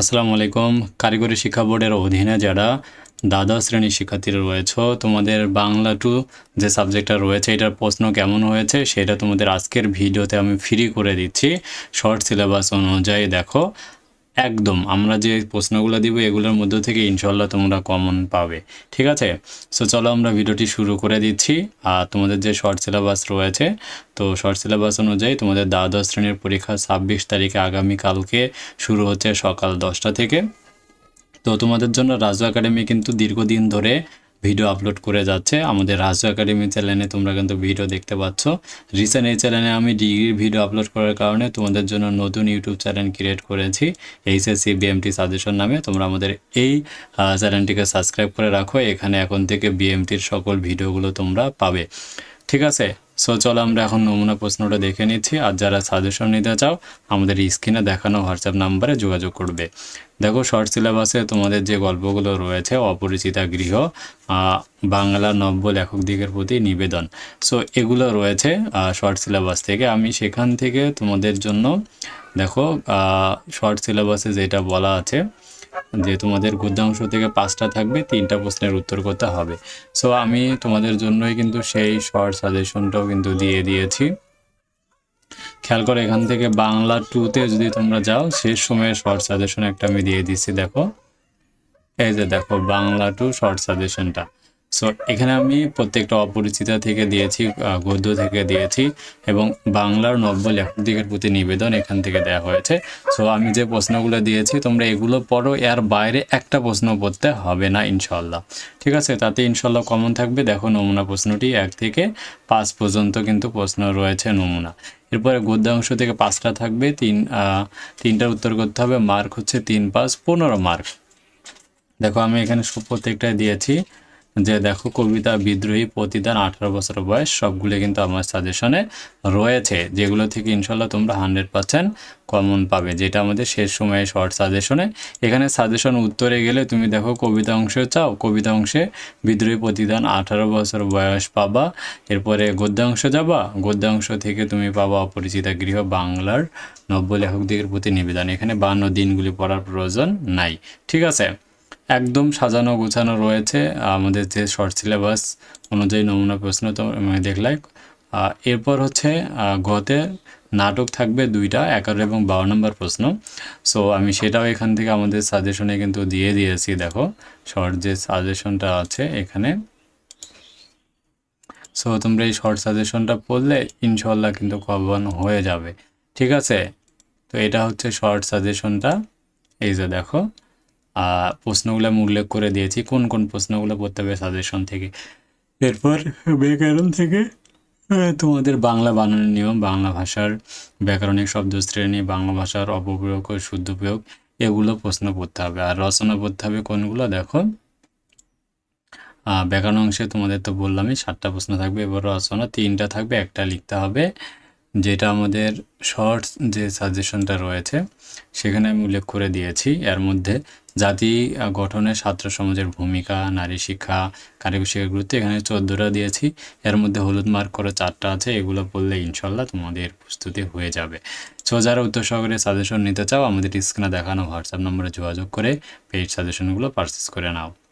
আসসালামু আলাইকুম। কারিগরি শিক্ষা বোর্ডের অধীনে যারা দ্বাদশ শ্রেণির শিক্ষার্থীরা রয়েছে, তোমাদের বাংলা টু যে সাবজেক্টটা রয়েছে, এটার প্রশ্ন কেমন হয়েছে সেটা তোমাদের আজকের ভিডিওতে আমি ফ্রি করে দিচ্ছি। শর্ট সিলেবাস অনুযায়ী দেখো। একদম, আমরা যে প্রশ্নগুলো দিব এগুলোর মধ্যে থেকে ইনশাল্লাহ তোমরা কমন পাবে, ঠিক আছে? সো চলো আমরা ভিডিওটি শুরু করে দিচ্ছি। আর তোমাদের যে শর্ট সিলেবাস রয়েছে, তো শর্ট সিলেবাস অনুযায়ী তোমাদের দ্বাদশ শ্রেণির পরীক্ষা ছাব্বিশ তারিখে আগামীকালকে শুরু হচ্ছে সকাল দশটা থেকে। তো তোমাদের জন্য রাজু একাডেমি কিন্তু দীর্ঘদিন ধরে ভিডিও আপলোড করে যাচ্ছে। আমাদের রাজু একাডেমি চ্যানেলে তোমরা কিন্তু ভিডিও দেখতে পাচ্ছ। রিসেন্ট এই চ্যানেলে আমি ডিগ্রির ভিডিও আপলোড করার কারণে তোমাদের জন্য নতুন ইউটিউব চ্যানেল ক্রিয়েট করেছি। এইচএসসি বিএমটি সাজেশন নামে। তোমরা আমাদের এই চ্যানেলটিকে সাবস্ক্রাইব করে রাখো। এখানে এখন থেকে বিএমটির সকল ভিডিওগুলো তোমরা পাবে। ঠিক আছে? সো চলো আমরা এখন নমুনা প্রশ্নটা দেখে নিচ্ছি। আর যারা সাজেশন নিতে চাও, আমাদের স্ক্রিনে দেখানো হোয়াটসঅ্যাপ নাম্বারে যোগাযোগ করবে। দেখো শর্ট সিলেবাসে তোমাদের যে গল্পগুলো রয়েছে, অপরিচিতা গৃহ বাংলা নব্য লেখক দিকের প্রতি নিবেদন। সো এগুলো রয়েছে শর্ট সিলেবাস থেকে। আমি সেখান থেকে তোমাদের জন্য, দেখো শর্ট সিলেবাসে যেটা বলা আছে যে তোমাদের গদ্যাংশ থেকে পাঁচটা থাকবে, তিনটা প্রশ্নের উত্তর করতে হবে। সো আমি তোমাদের জন্যই কিন্তু সেই শর্ট সাজেশনটাও কিন্তু দিয়ে দিয়েছি। খেয়াল করে, এখান থেকে বাংলা টুতে যদি তোমরা যাও, শেষ সময়ে শর্ট সাজেশন একটা আমি দিয়ে দিচ্ছি, দেখো। এই যে দেখো, বাংলা টু শর্ট সাজেশনটা সো এখানে আমি প্রত্যেকটা অপরিচিতা থেকে দিয়েছি গদ্য থেকে দিয়েছি এবং বাংলার নব্য লেখক দিকের প্রতি নিবেদন এখান থেকে দেওয়া হয়েছে। সো আমি যে প্রশ্নগুলো দিয়েছি, তোমরা এগুলো পড়ো, এর বাইরে একটা প্রশ্ন পড়তে হবে না ইনশাল্লাহ ঠিক আছে? তাতে ইনশাল্লাহ কমন থাকবে। দেখো নমুনা প্রশ্নটি এক থেকে পাঁচ পর্যন্ত কিন্তু প্রশ্ন রয়েছে নমুনা। এরপরে গদ্যাংশ থেকে পাঁচটা থাকবে, তিন তিনটার উত্তর করতে হবে, মার্ক হচ্ছে তিন পাঁচ, পনেরো মার্ক। দেখো আমি এখানে প্রত্যেকটাই দিয়েছি। যে দেখো কবিতা বিদ্রোহী প্রতিদান আঠারো বছর বয়স, সবগুলো কিন্তু আমার সাজেশনে রয়েছে, যেগুলো থেকে ইনশাল্লাহ তোমরা হান্ড্রেড পার্সেন্ট কমন পাবে, যেটা আমাদের শেষ সময়ে শর্ট সাজেশনে। এখানে সাজেশন উত্তরে গেলে তুমি দেখো কবিতা অংশে চাও, কবিতা অংশে বিদ্রোহী প্রতিদান আঠারো বছর বয়স পাবা, এরপরে গদ্যাংশ যাবা গদ্যাংশ থেকে তুমি পাবা অপরিচিতা গৃহ, বাংলার নব্য লেখকদের প্রতি নিবেদন, এখানে বান্ন দিনগুলি পড়ার প্রয়োজন নাই, ঠিক আছে? একদম সাজানো গোছানো রয়েছে, আমাদের যে শর্ট সিলেবাস অনুযায়ী নমুনা প্রশ্ন তো দেখলাই। এরপর হচ্ছে গতে নাটক থাকবে দুইটা এগারো এবং বারো নম্বর প্রশ্ন। সো আমি সেটাও এখান থেকে আমাদের সাজেশনে কিন্তু দিয়ে দিয়েছি, দেখো শর্ট যে সাজেশনটা আছে এখানে। সো তোমরা এই শর্ট সাজেশনটা পড়লে ইনশাল্লাহ কিন্তু কমন হয়ে যাবে, ঠিক আছে? তো এটা হচ্ছে শর্ট সাজেশনটা এই যে দেখো। প্রশ্নগুলো আমি উল্লেখ করে দিয়েছি, কোন কোন প্রশ্নগুলো পড়তে হবে সাজেশন থেকে। এরপর ব্যাকরণ থেকে তোমাদের বাংলা বানানোর নিয়ম, বাংলা ভাষার ব্যাকরণিক শব্দ শ্রেণি, বাংলা ভাষার অপপ্রয়োগ ও শুদ্ধ প্রয়োগ, এগুলো প্রশ্ন পড়তে হবে। আর রচনা পড়তে হবে কোনগুলো? দেখো। ব্যাকরণ অংশে তোমাদের তো বললামই, সাতটা প্রশ্ন থাকবে, এবার রচনা তিনটা থাকবে, একটা লিখতে হবে, যেটা আমাদের শর্টস যে সাজেশনটা রয়েছে, সেখানে আমি উল্লেখ করে দিয়েছি। এর মধ্যে জাতি গঠনে ছাত্র সমাজের ভূমিকা, নারী শিক্ষা, কারিগরি শিক্ষার গুরুত্ব এখানে চোদ্দোটা দিয়েছি। এর মধ্যে হলুদ মার্ক করে চারটা আছে, এগুলো পড়লে ইনশাল্লাহ তোমাদের প্রস্তুতি হয়ে যাবে। সো যারা উত্তর সহকারে সাজেশন নিতে চাও, আমাদের স্ক্রিনে দেখানো হোয়াটসঅ্যাপ নম্বরে যোগাযোগ করে পেইড সাজেশনগুলো পারচেস করে নাও।